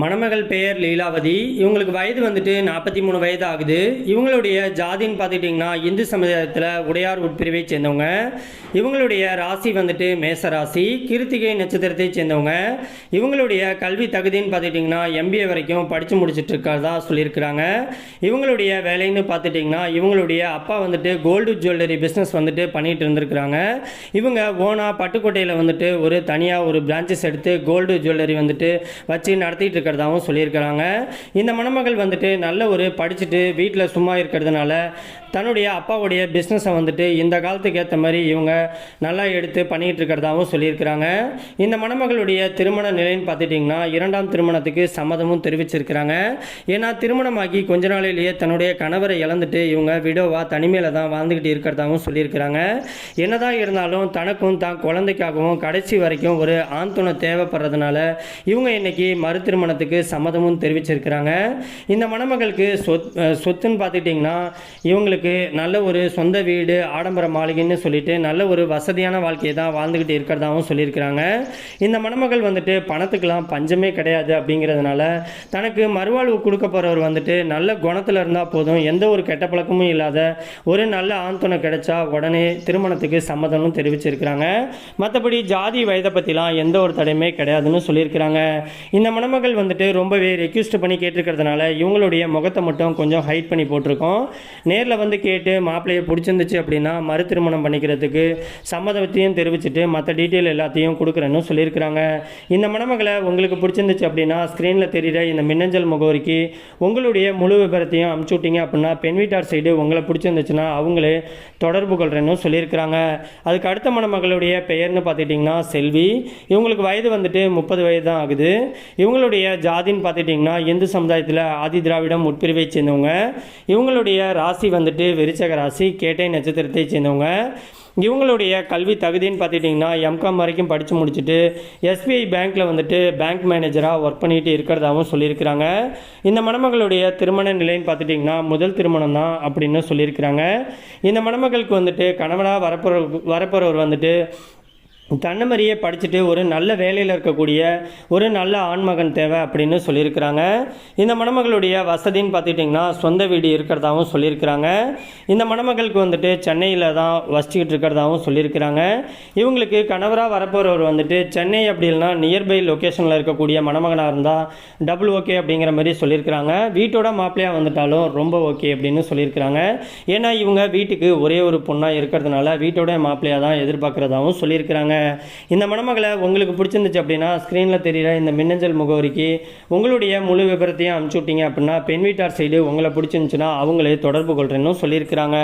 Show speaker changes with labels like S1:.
S1: மணமகள் பெயர் லீலாவதி. இவங்களுக்கு வயது வந்துட்டு நாற்பத்தி மூணு வயது ஆகுது இவங்களுடைய ஜாதின்னு பார்த்துக்கிட்டிங்கன்னா இந்து சமுதாயத்தில் உடையார் உட்பிரிவை சேர்ந்தவங்க. இவங்களுடைய ராசி வந்துட்டு மேச ராசி கிருத்திகை நட்சத்திரத்தை சேர்ந்தவங்க. இவங்களுடைய கல்வி தகுதின்னு பார்த்துக்கிட்டிங்கன்னா எம்பிஏ வரைக்கும் படித்து முடிச்சிட்டு இருக்கிறதா சொல்லியிருக்கிறாங்க. இவங்களுடைய வேலைன்னு பார்த்துட்டிங்கன்னா இவங்களுடைய அப்பா வந்துட்டு கோல்டு ஜுவல்லரி பிஸ்னஸ் வந்துட்டு பண்ணிட்டு இருந்திருக்கிறாங்க. இவங்க ஓனா பட்டுக்கோட்டையில் வந்துட்டு ஒரு தனியாக ஒரு பிரான்ச்சஸ் எடுத்து கோல்டு ஜுவல்லரி வந்துட்டு வச்சு நடத்திட்டு இருக்கிறதாகவும் சொல்லியிருக்கிறாங்க. இந்த மணமகள் வந்துட்டு நல்ல ஒரு படிச்சுட்டு வீட்டில் சும்மா இருக்கிறதுனால தன்னுடைய அப்பாவுடைய பிஸ்னஸை வந்துட்டு இந்த காலத்துக்கு ஏற்ற மாதிரி இவங்க நல்லா எடுத்து பண்ணிகிட்டு இருக்கிறதாகவும் சொல்லியிருக்கிறாங்க. இந்த மணமகளுடைய திருமண நிலைன்னு பார்த்துட்டிங்கன்னா இரண்டாம் திருமணத்துக்கு சம்மதமும் தெரிவிச்சிருக்கிறாங்க. ஏன்னா திருமணமாகி கொஞ்ச நாளிலேயே தன்னுடைய கணவரை இழந்துட்டு இவங்க விடோவாக தனிமையில் தான் வாழ்ந்துக்கிட்டு இருக்கிறதாகவும் சொல்லியிருக்கிறாங்க. என்னதான் இருந்தாலும் தனக்கும் தான் குழந்தைக்காகவும் கடைசி வரைக்கும் ஒரு ஆண் துணை தேவைப்படுறதுனால இவங்க இன்னைக்கு மறு திருமணத்துக்கு சம்மதமும் தெரிவிச்சிருக்கிறாங்க. இந்த மணமகளுக்கு சொத் சொத்துன்னு பார்த்துக்கிட்டிங்கன்னா இவங்களுக்கு நல்ல ஒரு சொந்த வீடு ஆடம்பர மாளிகைன்னு சொல்லிட்டு நல்ல ஒரு வசதியான வாழ்க்கையை தான் வாழ்ந்துக்கிட்டு இருக்கிறதாகவும் சொல்லியிருக்கிறாங்க. இந்த மணமகள் வந்துட்டு பணத்துக்கெல்லாம் பஞ்சமே கிடையாது அப்படிங்கிறதுனால தனக்கு மறுவாழ்வு கொடுக்க போகிறவர் வந்துட்டு நல்ல குணத்தில் இருந்தால் போதும். எந்த ஒரு கெட்ட பழக்கமும் இல்லாத ஒரு நல்ல ஆண் கிடைச்சா உடனே திருமணத்துக்கு சம்மதம்னு தெரிவிச்சிருக்கிறாங்க. மற்றபடி ஜாதி வயதை பற்றிலாம் எந்த ஒரு தடையுமே கிடையாதுன்னு சொல்லியிருக்கிறாங்க. இந்த மணமகள் வந்துட்டு ரொம்பவே ரெக்யூஸ்ட் பண்ணி கேட்டிருக்கிறதுனால இவங்களுடைய முகத்தை மட்டும் கொஞ்சம் ஹைட் பண்ணி போட்டிருக்கோம். நேரில் வந்து கேட்டு மாப்பிள்ளையை பிடிச்சிருந்துச்சு அப்படின்னா மறு திருமணம் பண்ணிக்கிறதுக்கு சம்மதத்தையும் தெரிவிச்சுட்டு மற்ற டீட்டெயில் எல்லாத்தையும் கொடுக்குறேன்னு சொல்லியிருக்கிறாங்க. இந்த மணமகளை உங்களுக்கு பிடிச்சிருந்துச்சு அப்படின்னா ஸ்க்ரீனில் தெரிகிற இந்த மின்னஞ்சல் முகவரிக்கு உங்களுடைய முழு விவரத்தையும் அமுச்சு விட்டீங்க அப்படின்னா பெண் வீட்டார் சைடு உங்களை பிடிச்சிருந்துச்சுன்னா அவங்களே தொடர்பு கொள்கிறேன்னு சொல்லியிருக்கிறாங்க. அதுக்கு அடுத்த மணமகளுடைய பெயர்னு பார்த்துட்டிங்கன்னா செல்வி. இவங்களுக்கு வயது வந்துட்டு முப்பது வயது தான் ஆகுது. இவங்களுடைய ஜாதின்னு பார்த்துட்டிங்கன்னா இந்து சமுதாயத்தில் ஆதி திராவிடம் உட்பிரிவை சேர்ந்தவங்க. இவங்களுடைய ராசி வந்துட்டு விருச்சக ராசி கேட்டை நட்சத்திரத்தை சேர்ந்தவங்க. இவங்களுடைய கல்வி தகுதின்னு பார்த்துட்டிங்கன்னா எம்காம் வரைக்கும் படித்து முடிச்சுட்டு எஸ்பிஐ பேங்க்கில் வந்துட்டு பேங்க் மேனேஜராக ஒர்க் பண்ணிட்டு இருக்கிறதாகவும் சொல்லியிருக்கிறாங்க. இந்த மணமகளுடைய திருமண நிலைன்னு பார்த்துட்டிங்கன்னா முதல் திருமணம் தான் அப்படின்னு சொல்லியிருக்கிறாங்க. இந்த மணமகளுக்கு வந்துட்டு கணவனாக வரப்போற வரப்போகிறவர் வந்துட்டு தன்னை படிச்சுட்டு ஒரு நல்ல வேலையில் இருக்கக்கூடிய ஒரு நல்ல ஆண்மகன் தேவை அப்படின்னு சொல்லியிருக்கிறாங்க. இந்த மணமகளுடைய வசதின்னு பார்த்துக்கிட்டிங்கன்னா சொந்த வீடு இருக்கிறதாகவும் சொல்லியிருக்கிறாங்க. இந்த மணமகளுக்கு வந்துட்டு சென்னையில் தான் வசிச்சுக்கிட்டு இருக்கிறதாகவும் சொல்லியிருக்கிறாங்க. இவங்களுக்கு கணவராக வரப்போகிறவர் வந்துட்டு சென்னை அப்படி இல்லைனா நியர்பை லொக்கேஷனில் இருக்கக்கூடிய மணமகனாக இருந்தால் டபுள் ஓகே அப்படிங்கிற மாதிரி சொல்லியிருக்கிறாங்க. வீட்டோட மாப்பிள்ளையாக வந்துட்டாலும் ரொம்ப ஓகே அப்படின்னு சொல்லியிருக்கிறாங்க. ஏன்னா இவங்க வீட்டுக்கு ஒரே ஒரு பொண்ணாக இருக்கிறதுனால வீட்டோட மாப்பிள்ளையாக தான் எதிர்பார்க்குறதாகவும் சொல்லியிருக்கிறாங்க. இந்த மணமகளை உங்களுக்கு பிடிச்சிருந்துச்சு அப்படின்னா ஸ்க்ரீனில் தெரிகிற இந்த மின்னஞ்சல் முகவரிக்கு உங்களுடைய முழு விவரத்தையும் அனுப்பிச்சு விட்டீங்க அப்படின்னா பெண் வீட்டார் சைடு உங்களை பிடிச்சிருந்துச்சுன்னா அவங்களே தொடர்பு கொள்கிறேன்னு சொல்லியிருக்கிறாங்க.